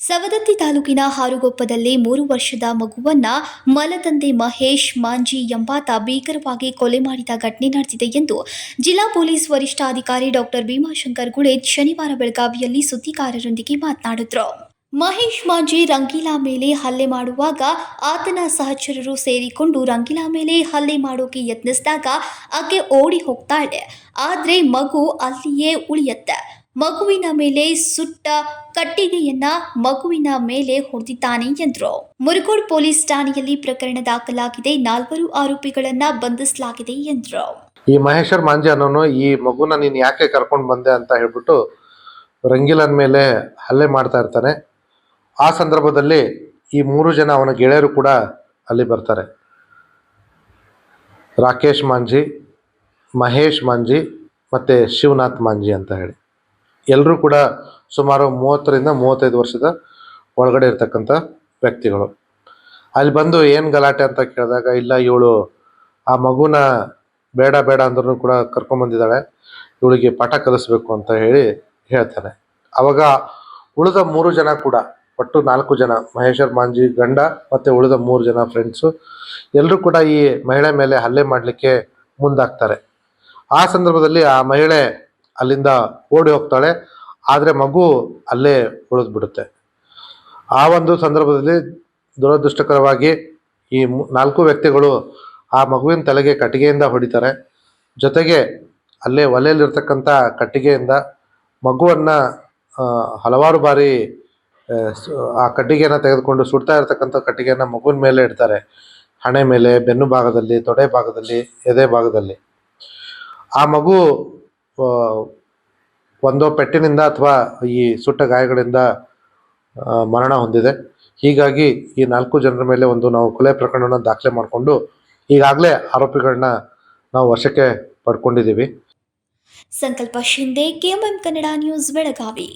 ಸವದತ್ತಿ ತಾಲೂಕಿನ ಹಾರುಗೊಪ್ಪದಲ್ಲಿ ಮೂರು ವರ್ಷದ ಮಗುವನ್ನ ಮಲತಂದೆ ಮಹೇಶ್ ಮಾಂಜಿ ಎಂಬಾತ ಭೀಕರವಾಗಿ ಕೊಲೆ ಮಾಡಿದ ಘಟನೆ ನಡೆದಿದೆ ಎಂದು ಜಿಲ್ಲಾ ಪೊಲೀಸ್ ವರಿಷ್ಠಾಧಿಕಾರಿ ಡಾಕ್ಟರ್ ಭೀಮಾಶಂಕರ್ ಗುಳೇಜ್ ಶನಿವಾರ ಬೆಳಗಾವಿಯಲ್ಲಿ ಸುದ್ದಿಗಾರರೊಂದಿಗೆ ಮಾತನಾಡಿದ್ರು. ಮಹೇಶ್ ಮಾಂಜಿ ರಂಗೀಲಾ ಮೇಲೆ ಹಲ್ಲೆ ಮಾಡುವಾಗ ಆತನ ಸಹಚರರು ಸೇರಿಕೊಂಡು ರಂಗೀಲಾ ಮೇಲೆ ಹಲ್ಲೆ ಮಾಡೋಕೆ ಯತ್ನಿಸಿದಾಗ ಆಕೆ ಓಡಿ ಹೋಗ್ತಾಳೆ. ಆದರೆ ಮಗು ಅಲ್ಲಿಯೇ ಉಳಿಯತ್ತೆ. ಮಗುವಿನ ಮೇಲೆ ಸುಟ್ಟ ಕಟ್ಟಿಗೆಯನ್ನ ಮಗುವಿನ ಮೇಲೆ ಹೊಡೆದಿದ್ದಾನೆ ಎಂದರು. ಮುರುಗೋಡ್ ಪೊಲೀಸ್ ಠಾಣೆಯಲ್ಲಿ ಪ್ರಕರಣ ದಾಖಲಾಗಿದೆ. ನಾಲ್ವರು ಆರೋಪಿಗಳನ್ನ ಬಂಧಿಸಲಾಗಿದೆ ಎಂದರು. ಈ ಮಹೇಶ್ವರ್ ಮಾಂಜಿ ಅನ್ನೋನು ಈ ಮಗುನ ನೀನು ಯಾಕೆ ಕರ್ಕೊಂಡು ಬಂದೆ ಅಂತ ಹೇಳ್ಬಿಟ್ಟು ರಂಗಿಲನ್ ಮೇಲೆ ಹಲ್ಲೆ ಮಾಡ್ತಾ ಇರ್ತಾನೆ. ಆ ಸಂದರ್ಭದಲ್ಲಿ ಈ ಮೂರು ಜನ ಅವನ ಗೆಳೆಯರು ಕೂಡ ಅಲ್ಲಿ ಬರ್ತಾರೆ. ರಾಕೇಶ್ ಮಾಂಜಿ, ಮಹೇಶ್ ಮಾಂಜಿ ಮತ್ತು ಶಿವನಾಥ್ ಮಾಂಜಿ ಅಂತ ಹೇಳಿ. ಎಲ್ಲರೂ ಕೂಡ ಸುಮಾರು ಮೂವತ್ತರಿಂದ ಮೂವತ್ತೈದು ವರ್ಷದ ಒಳಗಡೆ ಇರ್ತಕ್ಕಂಥ ವ್ಯಕ್ತಿಗಳು. ಅಲ್ಲಿ ಬಂದು ಏನು ಗಲಾಟೆ ಅಂತ ಕೇಳಿದಾಗ, ಇಲ್ಲ ಇವಳು ಆ ಮಗುನ ಬೇಡ ಬೇಡ ಅಂದ್ರೂ ಕೂಡ ಕರ್ಕೊಂಬಂದಿದ್ದಾಳೆ ಇವಳಿಗೆ ಪಾಠ ಕಲಿಸ್ಬೇಕು ಅಂತ ಹೇಳಿ ಹೇಳ್ತಾನೆ ಅವಾಗ ಉಳಿದ ಮೂರು ಜನ ಕೂಡ, ಒಟ್ಟು ನಾಲ್ಕು ಜನ, ಮಹೇಶ್ವರ್, ಮಾಂಜಿ, ಗಂಡ ಮತ್ತು ಉಳಿದ ಮೂರು ಜನ ಫ್ರೆಂಡ್ಸು ಎಲ್ಲರೂ ಕೂಡ ಈ ಮಹಿಳೆ ಮೇಲೆ ಹಲ್ಲೆ ಮಾಡಲಿಕ್ಕೆ ಮುಂದಾಗ್ತಾರೆ. ಆ ಸಂದರ್ಭದಲ್ಲಿ ಆ ಮಹಿಳೆ ಅಲ್ಲಿಂದ ಓಡಿ ಹೋಗ್ತಾಳೆ. ಆದರೆ ಮಗು ಅಲ್ಲೇ ಉಳಿದು ಬಿಡುತ್ತೆ ಆ ಒಂದು ಸಂದರ್ಭದಲ್ಲಿ ದುರದೃಷ್ಟಕರವಾಗಿ ಈ ನಾಲ್ಕು ವ್ಯಕ್ತಿಗಳು ಆ ಮಗುವಿನ ತಲೆಗೆ ಕಟ್ಟಿಗೆಯಿಂದ ಹೊಡಿತಾರೆ. ಜೊತೆಗೆ ಅಲ್ಲೇ ಒಲೆಯಲ್ಲಿರ್ತಕ್ಕಂಥ ಕಟ್ಟಿಗೆಯಿಂದ ಮಗುವನ್ನು ಹಲವಾರು ಬಾರಿ ಆ, ಕಟ್ಟಿಗೆಯನ್ನು ತೆಗೆದುಕೊಂಡು ಸುಡ್ತಾ ಇರ್ತಕ್ಕಂಥ ಕಟ್ಟಿಗೆಯನ್ನು ಮಗುವಿನ ಮೇಲೆ ಇಡ್ತಾರೆ. ಹಣೆ ಮೇಲೆ ಬೆನ್ನು ಭಾಗದಲ್ಲಿ ತೊಡೆ ಭಾಗದಲ್ಲಿ ಎದೆ ಭಾಗದಲ್ಲಿ. ಆ ಮಗು ಒಂದೋ ಪೆಟ್ಟಿನಿಂದ ಅಥವಾ ಈ ಸುಟ್ಟ ಗಾಯಗಳಿಂದ ಮರಣ ಹೊಂದಿದೆ. ಹೀಗಾಗಿ ಈ ನಾಲ್ಕು ಜನರ ಮೇಲೆ ಒಂದು ನಾವು ಕೊಲೆ ಪ್ರಕರಣವನ್ನು ದಾಖಲೆ ಮಾಡಿಕೊಂಡು ಈಗಾಗಲೇ ಆರೋಪಿಗಳನ್ನ ನಾವು ವಶಕ್ಕೆ ಪಡ್ಕೊಂಡಿದ್ದೀವಿ. Sankalp Shinde KMM Kannada news, Belagavi.